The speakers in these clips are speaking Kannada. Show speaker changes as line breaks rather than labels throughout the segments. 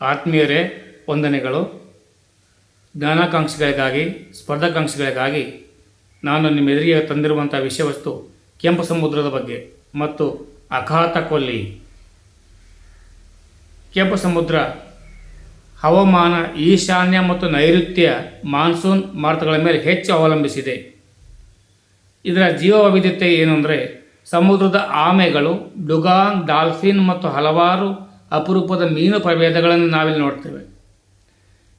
ಆತ್ಮೀಯರೇ, ವಂದನೆಗಳು. ಜ್ಞಾನಾಕಾಂಕ್ಷಿಗಳಿಗಾಗಿ, ಸ್ಪರ್ಧಾಕಾಂಕ್ಷಿಗಳಿಗಾಗಿ ನಾನು ನಿಮ್ಮ ಎದುರಿಗೆ ತಂದಿರುವಂಥ ವಿಷಯವಸ್ತು ಕೆಂಪು ಸಮುದ್ರದ ಬಗ್ಗೆ ಮತ್ತು ಅಖಾತ ಕೊಲ್ಲಿ ಕೆಂಪು ಸಮುದ್ರ, ಹವಾಮಾನ, ಈಶಾನ್ಯ ಮತ್ತು ನೈಋತ್ಯ ಮಾನ್ಸೂನ್ ಮಾರುತಗಳ ಮೇಲೆ ಹೆಚ್ಚು ಅವಲಂಬಿಸಿದೆ. ಇದರ ಜೀವ ವೈವಿಧ್ಯತೆ ಏನು ಸಮುದ್ರದ ಆಮೆಗಳು ಡುಗಾನ್ ಡಾಲ್ಫಿನ್ ಮತ್ತು ಹಲವಾರು ಅಪರೂಪದ ಮೀನು ಪ್ರಭೇದಗಳನ್ನು ನಾವಿಲ್ಲಿ ನೋಡ್ತೇವೆ.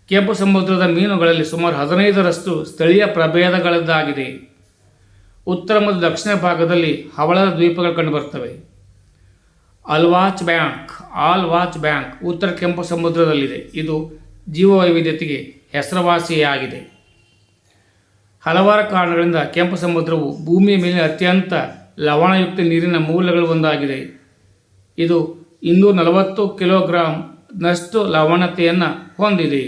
ಕೆಂಪು ಸಮುದ್ರದ ಮೀನುಗಳಲ್ಲಿ ಸುಮಾರು ಹದಿನೈದರಷ್ಟು ಸ್ಥಳೀಯ ಪ್ರಭೇದಗಳದ್ದಾಗಿದೆ. ಉತ್ತರ ಮತ್ತು ದಕ್ಷಿಣ ಭಾಗದಲ್ಲಿ ಹವಳದ ದ್ವೀಪಗಳು ಕಂಡುಬರ್ತವೆ. Al Wajh bank, Al Wajh bank ಉತ್ತರ ಕೆಂಪು ಸಮುದ್ರದಲ್ಲಿದೆ. ಇದು ಜೀವವೈವಿಧ್ಯತೆಗೆ ಹೆಸರುವಾಸಿಯಾಗಿದೆ. ಹಲವಾರು ಕಾರಣಗಳಿಂದ ಕೆಂಪು ಸಮುದ್ರವು ಭೂಮಿಯ ಮೇಲೆ ಅತ್ಯಂತ ಲವಣಯುಕ್ತ ನೀರಿನ ಮೂಲಗಳು ಒಂದಾಗಿದೆ. ಇದು ಇನ್ನೂರ ನಲವತ್ತು ಕಿಲೋಗ್ರಾಂನಷ್ಟು ಲವಣತೆಯನ್ನು ಹೊಂದಿದೆ.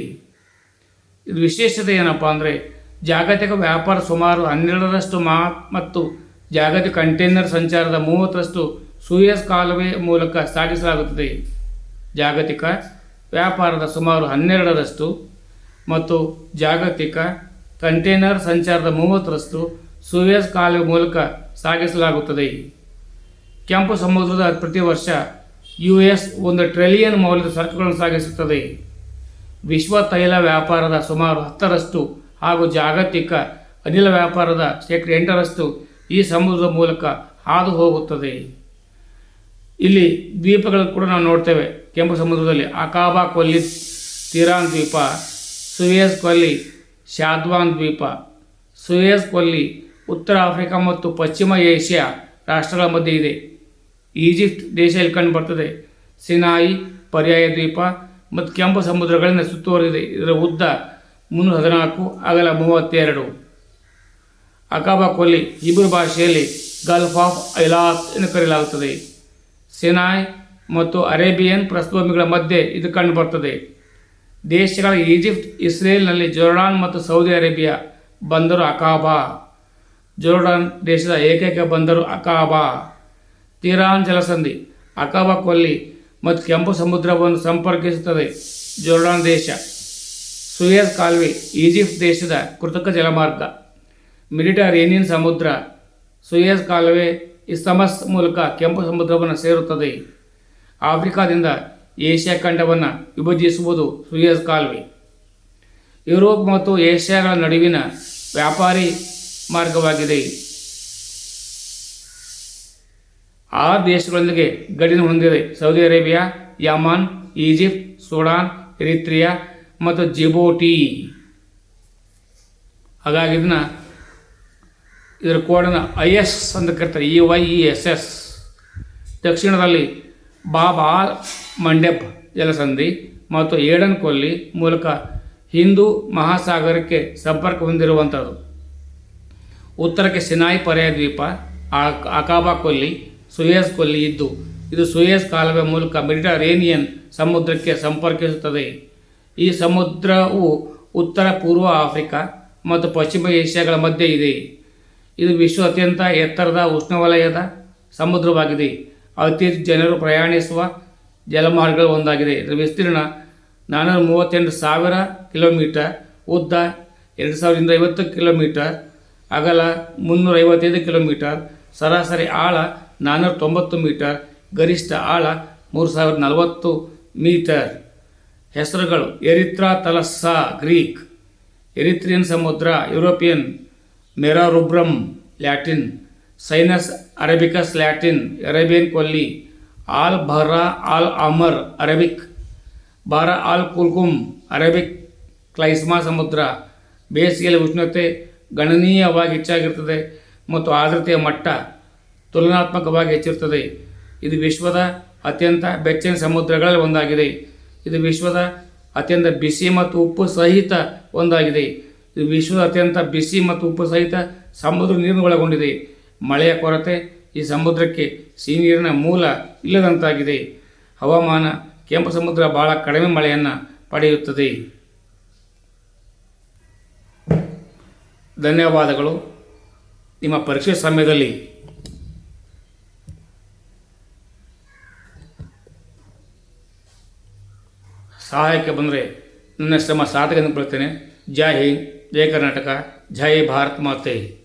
ಇದು ವಿಶೇಷತೆ ಏನಪ್ಪ ಅಂದರೆ ಜಾಗತಿಕ ವ್ಯಾಪಾರ ಸುಮಾರು ಹನ್ನೆರಡರಷ್ಟು ಮಾ ಮತ್ತು ಜಾಗತಿಕ ಕಂಟೈನರ್ ಸಂಚಾರದ ಮೂವತ್ತರಷ್ಟು ಸೂಯಸ್ ಕಾಲುವೆ ಮೂಲಕ ಸಾಗಿಸಲಾಗುತ್ತದೆ. ಜಾಗತಿಕ ವ್ಯಾಪಾರದ ಸುಮಾರು ಹನ್ನೆರಡರಷ್ಟು ಮತ್ತು ಜಾಗತಿಕ ಕಂಟೈನರ್ ಸಂಚಾರದ ಮೂವತ್ತರಷ್ಟು ಸೂಯಸ್ ಕಾಲುವೆ ಮೂಲಕ ಸಾಗಿಸಲಾಗುತ್ತದೆ. ಕೆಂಪು ಸಮುದ್ರದ ಪ್ರತಿ ವರ್ಷ ಯು ಎಸ್ ಒಂದು ಟ್ರಿಲಿಯನ್ ಮೌಲ್ಯದ ಸರಕುಗಳನ್ನು ಸಾಗಿಸುತ್ತದೆ. ವಿಶ್ವ ತೈಲ ವ್ಯಾಪಾರದ ಸುಮಾರು ಹತ್ತರಷ್ಟು ಹಾಗೂ ಜಾಗತಿಕ ಅನಿಲ ವ್ಯಾಪಾರದ ಶೇಕಡ ಎಂಟರಷ್ಟು ಈ ಸಮುದ್ರದ ಮೂಲಕ ಹಾದು ಹೋಗುತ್ತದೆ ಇಲ್ಲಿ ದ್ವೀಪಗಳು ಕೂಡ ನಾವು ನೋಡ್ತೇವೆ. ಕೆಂಪು ಸಮುದ್ರದಲ್ಲಿ ಅಕಾಬಾ ಕೊಲ್ಲಿ, ತಿರಾನ್ ದ್ವೀಪ, ಸುಯೇಸ್ ಕೊಲ್ಲಿ, ಶಾದ್ವಾನ್ ದ್ವೀಪ. ಸುಯೇಸ್ ಕೊಲ್ಲಿ ಉತ್ತರ ಆಫ್ರಿಕಾ ಮತ್ತು ಪಶ್ಚಿಮ ಏಷ್ಯಾ ರಾಷ್ಟ್ರಗಳ ಮಧ್ಯೆ ಇದೆ. ಈಜಿಪ್ಟ್ ದೇಶದಲ್ಲಿ ಕಂಡು ಬರ್ತದೆ. ಸಿನಾಯಿ, ಪರ್ಯಾಯ ದ್ವೀಪ ಮತ್ತು ಕೆಂಪು ಸಮುದ್ರಗಳಿಂದ ಸುತ್ತುವರಿದಿದೆ. ಇದರ ಉದ್ದ ಮುನ್ನೂರ ಹದಿನಾಲ್ಕು, ಅಗಲ ಮೂವತ್ತೆರಡು. ಅಕಾಬಾ ಕೊಲ್ಲಿ ಇಬ್ಬರು ಭಾಷೆಯಲ್ಲಿ ಗಲ್ಫ್ ಆಫ್ ಐಲಾತ್ ಎಂದು ಕರೆಯಲಾಗುತ್ತದೆ ಸಿನಾಯ್ ಮತ್ತು ಅರೇಬಿಯನ್ ಪ್ರಸ್ಥಭೂಮಿಗಳ ಮಧ್ಯೆ ಇದು ಕಂಡುಬರ್ತದೆ ದೇಶಗಳ ಈಜಿಪ್ಟ್, ಇಸ್ರೇಲ್ನಲ್ಲಿ ಜೋರ್ಡಾನ್ ಮತ್ತು ಸೌದಿ ಅರೇಬಿಯಾ ಬಂದರು ಅಕಾಬಾ. ಜೋರ್ಡಾನ್ ದೇಶದ ಏಕೈಕ ಬಂದರು ಅಕಾಬಾ. ತೀರಾನ್ ಜಲಸಂಧಿ ಅಕಾಬಾ ಕೊಲ್ಲಿ ಮತ್ತು ಕೆಂಪು ಸಮುದ್ರವನ್ನು ಸಂಪರ್ಕಿಸುತ್ತದೆ ಜೋರ್ಡಾನ್ ದೇಶ. ಸುಯೇಜ್ ಕಾಲ್ವೆ, ಈಜಿಪ್ಟ್ ದೇಶದ ಕೃತಕ ಜಲಮಾರ್ಗ. ಮೆಡಿಟರೇನಿಯನ್ ಸಮುದ್ರ, ಸುಯೇಜ್ ಕಾಲುವೆ ಇಸ್ತಮಸ್ ಮೂಲಕ ಕೆಂಪು ಸಮುದ್ರವನ್ನು ಸೇರುತ್ತದೆ. ಆಫ್ರಿಕಾದಿಂದ ಏಷ್ಯಾ ಖಂಡವನ್ನು ವಿಭಜಿಸುವುದು ಸುಯೇಜ್ ಕಾಲುವೆ. ಯುರೋಪ್ ಮತ್ತು ಏಷ್ಯಾಗಳ ನಡುವಿನ ವ್ಯಾಪಾರಿ ಮಾರ್ಗವಾಗಿದೆ. ಆ ದೇಶಗಳೊಂದಿಗೆ ಗಡಿನ ಹೊಂದಿದೆ. Saudi Arabia, Yemen, Egypt, Sudan, Eritrea ಮತ್ತು ಜಿಬೋಟಿ. ಹಾಗಾಗಿ ಇದನ್ನ ಇದರ ಕೋಡನ್ನು ಐ ಎಸ್ ಅಂತ ಕರೀತಾರೆ. E Y E S S ದಕ್ಷಿಣದಲ್ಲಿ ಬಾಬಾ ಮಂಡೆಪ್ ಜಲಸಂಧಿ ಮತ್ತು ಏಡನ್ ಕೊಲ್ಲಿ ಮೂಲಕ ಹಿಂದೂ ಮಹಾಸಾಗರಕ್ಕೆ ಸಂಪರ್ಕ ಹೊಂದಿರುವಂಥದ್ದು ಉತ್ತರಕ್ಕೆ ಸಿನಾಯಿ ಪರ್ಯಾಯ ದ್ವೀಪ ಅಕಾಬಾ ಕೊಲ್ಲಿ ಸುಯೇಸ್ ಕೊಲ್ಲಿ ಇದ್ದು, ಇದು ಸುಯೇಸ್ ಕಾಲುವೆ ಮೂಲಕ ಮೆಡಿಟರೇನಿಯನ್ ಸಮುದ್ರಕ್ಕೆ ಸಂಪರ್ಕಿಸುತ್ತದೆ. ಈ ಸಮುದ್ರವು ಉತ್ತರ, ಪೂರ್ವ ಆಫ್ರಿಕಾ ಮತ್ತು ಪಶ್ಚಿಮ ಏಷ್ಯಾಗಳ ಮಧ್ಯೆ ಇದೆ. ಇದು ವಿಶ್ವ ಅತ್ಯಂತ ಎತ್ತರದ ಉಷ್ಣವಲಯದ ಸಮುದ್ರವಾಗಿದೆ. ಅತಿ ಜನರು ಪ್ರಯಾಣಿಸುವ ಜಲಮಾರ್ಗಗಳು ಒಂದಾಗಿದೆ. ಇದರ ವಿಸ್ತೀರ್ಣ ನಾನ್ನೂರ ಮೂವತ್ತೆಂಟು ಸಾವಿರ ಕಿಲೋಮೀಟರ್, ಉದ್ದ ಎರಡು ಸಾವಿರದ ಐವತ್ತು ಕಿಲೋಮೀಟರ್, ಅಗಲ ಮುನ್ನೂರ ಐವತ್ತೈದು ಕಿಲೋಮೀಟರ್, ಸರಾಸರಿ ಆಳ ನಾನ್ನೂರ ತೊಂಬತ್ತು ಮೀಟರ್, ಗರಿಷ್ಠ ಆಳ ಮೂರು ಸಾವಿರದ ನಲವತ್ತು ಮೀಟರ್. ಹೆಸರುಗಳು ಎರಿತ್ರಾ, ತಲಸ್ಸಾ, ಗ್ರೀಕ್. ಎರಿತ್ರಿಯನ್ ಸಮುದ್ರ, European, Mare Rubrum, Latin. Sinus, Arabicus, Latin, Arabian ಕೊಲ್ಲಿ. Al Bahr, Al Ahmar Arabic. Bahr, Al Qulzum Arabic Clysma ಸಮುದ್ರ. ಬೇಸಿಗೆಯಲ್ಲಿ ಉಷ್ಣತೆ ಗಣನೀಯವಾಗಿ ಹೆಚ್ಚಾಗಿರ್ತದೆ ಮತ್ತು ಆರ್ದ್ರತೆಯ ಮಟ್ಟ ತುಲನಾತ್ಮಕವಾಗಿ ಹೆಚ್ಚಿರುತ್ತದೆ. ಇದು ವಿಶ್ವದ ಅತ್ಯಂತ ಬೆಚ್ಚನ ಸಮುದ್ರಗಳಲ್ಲಿ ಒಂದಾಗಿದೆ. ಇದು ವಿಶ್ವದ ಅತ್ಯಂತ ಬಿಸಿ ಮತ್ತು ಉಪ್ಪು ಸಹಿತ ಒಂದಾಗಿದೆ. ಇದು ವಿಶ್ವದ ಅತ್ಯಂತ ಬಿಸಿ ಮತ್ತು ಉಪ್ಪು ಸಹಿತ ಸಮುದ್ರ ನೀರನ್ನು ಒಳಗೊಂಡಿದೆ ಮಳೆಯ ಕೊರತೆ ಈ ಸಮುದ್ರಕ್ಕೆ ಸಿಹಿ ನೀರಿನ ಮೂಲ ಇಲ್ಲದಂತಾಗಿದೆ. ಹವಾಮಾನ ಕೆಂಪು ಸಮುದ್ರ ಬಹಳ ಕಡಿಮೆ ಮಳೆಯನ್ನು ಪಡೆಯುತ್ತದೆ. ಧನ್ಯವಾದಗಳು. ನಿಮ್ಮ ಪರೀಕ್ಷೆ ಸಮಯದಲ್ಲಿ ಸಹಾಯಕ್ಕೆ ಬಂದರೆ ನನ್ನ ಶ್ರಮ ಎಂದು ಬೀಳ್ತೇನೆ. ಜೈ ಹಿಂದ್ ಜೈ ಕರ್ನಾಟಕ ಜೈ ಭಾರತ್ ಮಾತೆ.